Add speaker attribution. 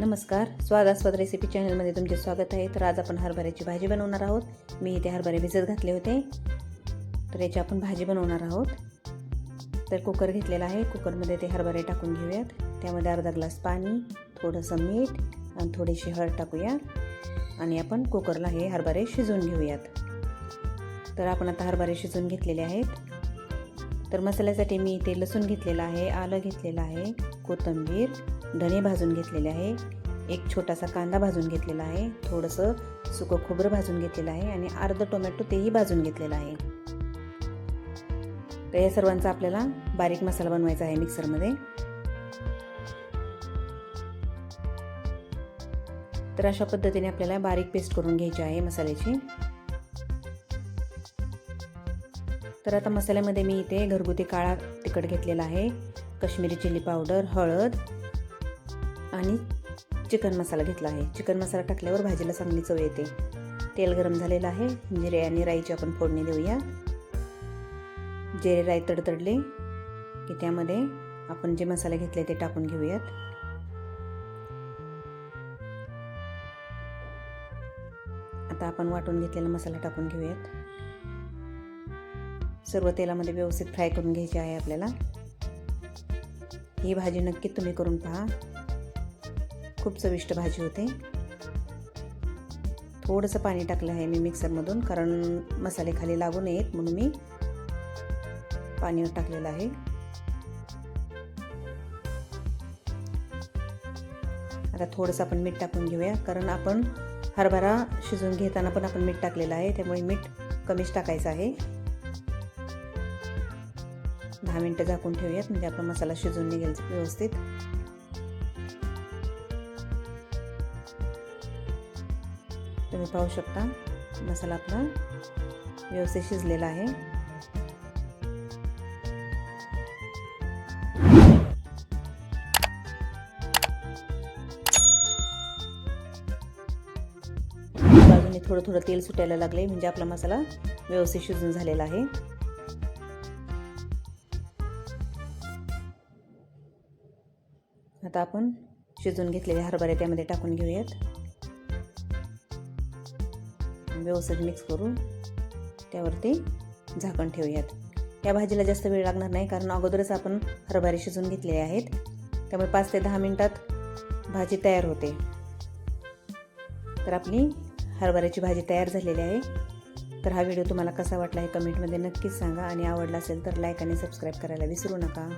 Speaker 1: नमस्कार स्वादास्वाद रेसिपी चॅनलमध्ये तुमचे स्वागत आहे. तर आज आपण हरभऱ्याची भाजी बनवणार आहोत. मी इथे हरभरे भिजत घातले होते. तर याची आपण भाजी बनवणार आहोत. तर कुकर घेतलेला आहे. कुकरमध्ये ते हरभरे टाकून घेऊयात. त्यामध्ये अर्धा ग्लास पाणी थोडंसं मीठ आणि थोडीशी हळद टाकूया आणि आपण कुकरला हे हरभरे शिजवून घेऊयात. तर आपण आता हरभरे शिजवून घेतलेले आहेत. तर मसाल्यासाठी मी इथे लसूण घेतलेला आहे आलं घेतलेलं आहे कोथिंबीर धणे भाजून घेतलेले आहे एक छोटासा कांदा भाजून घेतलेला आहे थोडंसं सुकं खोबरं भाजून घेतलेलं आहे आणि अर्ध टोमॅटो तेही भाजून घेतलेलं आहे. तर या सर्वांचा आपल्याला बारीक मसाला बनवायचा आहे मिक्सरमध्ये. तर अशा पद्धतीने आपल्याला बारीक पेस्ट करून घ्यायची आहे मसाल्याची. तर आता मसाल्यामध्ये मी इथे घरगुती काळा तिखट घेतलेला आहे. कश्मीरी चिली पावडर हळद आणि चिकन मसाला घेतला आहे. चिकन मसाला टाकल्यावर भाजीला चांगली चव येते. तेल गरम झालेलं आहे. जिरे आणि राईची आपण फोडणी देऊया. जिरे राई तडतडले की त्यामध्ये आपण जे मसाले घेतले ते टाकून घेऊयात. आता आपण वाटून घेतलेला मसाला टाकून घेऊयात. सर्व तेलामध्ये व्यवस्थित फ्राय करून घ्यायची आहे आपल्याला. ही भाजी नक्की तुम्ही करून पहा. खूप चविष्ट भाजी होते. थोडंसं पाणी टाकलं आहे मी मिक्सरमधून कारण मसाले खाली लागू नयेत म्हणून मी पाणीवर टाकलेलं आहे. आता थोडंसं आपण मीठ टाकून घेऊया कारण आपण हरभरा शिजवून घेताना पण आपण मीठ टाकलेलं आहे त्यामुळे मीठ कमीच टाकायचं आहे. दहा मिनटं झाकून ठेवूयात म्हणजे आपला मसाला शिजून निघेल व्यवस्थित. तुम्ही पाहू शकता मसाला आपला व्यवस्थित शिजलेला आहे. बाजूने थोडं थोडं तेल सुटायला लागले म्हणजे आपला मसाला व्यवस्थित शिजून झालेला आहे. आता आपण शिजून घेतलेले हरभरे त्यामध्ये टाकून घेऊयात. व्यवस्थित मिक्स करून त्यावरती झाकण ठेवूयात. या भाजीला जास्त वेळ लागणार नाही कारण अगोदरच आपण हरभरे शिजून घेतलेले आहेत. त्यामुळे पाच ते दहा मिनटात भाजी तयार होते. तर आपली हरभऱ्याची भाजी तयार झालेली आहे. तर हा व्हिडिओ तुम्हाला कसा वाटला हे कमेंटमध्ये नक्कीच सांगा आणि आवडला असेल तर लाईक आणि सबस्क्राईब करायला विसरू नका.